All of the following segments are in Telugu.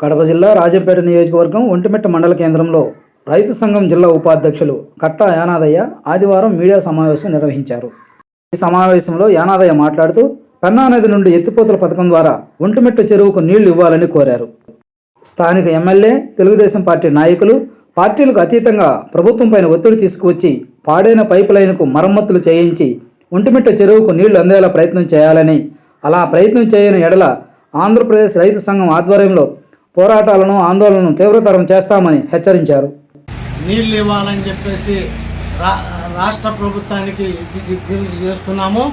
కడప జిల్లా రాజంపేట నియోజకవర్గం ఒంటిమిట్ట మండల కేంద్రంలో రైతు సంఘం జిల్లా ఉపాధ్యక్షులు కట్టా యానాదయ్య ఆదివారం మీడియా సమావేశం నిర్వహించారు. ఈ సమావేశంలో యానాదయ్య మాట్లాడుతూ పెన్నా నది నుండి ఎత్తిపోతల పథకం ద్వారా ఒంటిమిట్ట చెరువుకు నీళ్ళు ఇవ్వాలని కోరారు. స్థానిక ఎమ్మెల్యే తెలుగుదేశం పార్టీ నాయకులు పార్టీలకు అతీతంగా ప్రభుత్వంపైన ఒత్తిడి తీసుకువచ్చి పాడైన పైపు లైన్కు మరమ్మతులు చేయించి ఒంటిమిట్ట చెరువుకు నీళ్ళు అందేలా ప్రయత్నం చేయాలని అలా ప్రయత్నం చేయని ఎడల ఆంధ్రప్రదేశ్ రైతు సంఘం ఆధ్వర్యంలో పోరాటాలను ఆందోళనను తీవ్రతరం చేస్తామని హెచ్చరించారు. నీళ్ళు ఇవ్వాలని చెప్పేసి రా రాష్ట్ర ప్రభుత్వానికి విజ్ఞప్తి చేస్తున్నాము.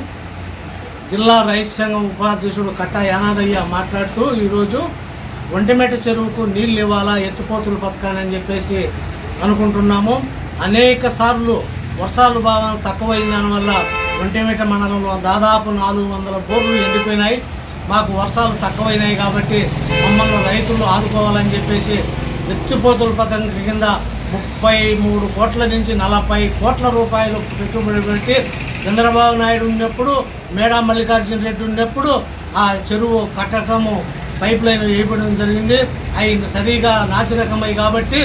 జిల్లా రైతు సంఘం ఉపాధ్యక్షుడు కట్టా యానాదయ్య మాట్లాడుతూ ఈరోజు ఒంటిమెట్ట చెరువుకు నీళ్ళు ఇవ్వాలా ఎత్తిపోతుల పథకాన్ని అని చెప్పేసి అనుకుంటున్నాము. అనేక సార్లు వర్షాలు భావన తక్కువైన దానివల్ల ఒంటిమెట్ట మండలంలో దాదాపు నాలుగు వందల బోర్లు ఎండిపోయినాయి. మాకు వర్షాలు తక్కువైనాయి కాబట్టి మమ్మల్ని రైతులు ఆదుకోవాలని చెప్పేసి ఎత్తిపోతుల పథకం కింద ముప్పై మూడు కోట్ల నుంచి నలభై కోట్ల రూపాయలు పెట్టుబడి పెట్టి చంద్రబాబు నాయుడు ఉన్నప్పుడు మేడా మల్లికార్జున రెడ్డి ఉన్నప్పుడు ఆ చెరువు కట్టడము పైప్ లైన్ వేయబడడం జరిగింది. అవి సరిగా నాశనకమై కాబట్టి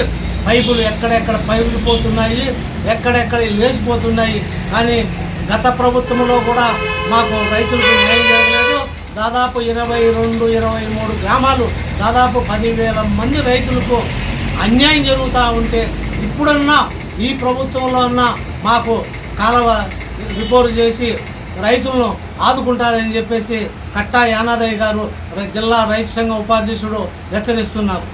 పైపులు ఎక్కడెక్కడ పైపులు పోతున్నాయి ఎక్కడెక్కడ లేచిపోతున్నాయి. కానీ గత ప్రభుత్వంలో కూడా మాకు రైతులకు న్యాయం దాదాపు ఇరవై రెండు ఇరవై మూడు గ్రామాలు దాదాపు పదివేల మంది రైతులకు అన్యాయం జరుగుతూ ఉంటే ఇప్పుడన్నా ఈ ప్రభుత్వంలో అన్నా మాకు కాలవ రిపోర్ట్ చేసి రైతులను ఆదుకుంటారని చెప్పేసి కట్టా యానాదయ్య గారు జిల్లా రైతు సంఘం ఉపాధ్యక్షుడు హెచ్చరిస్తున్నారు.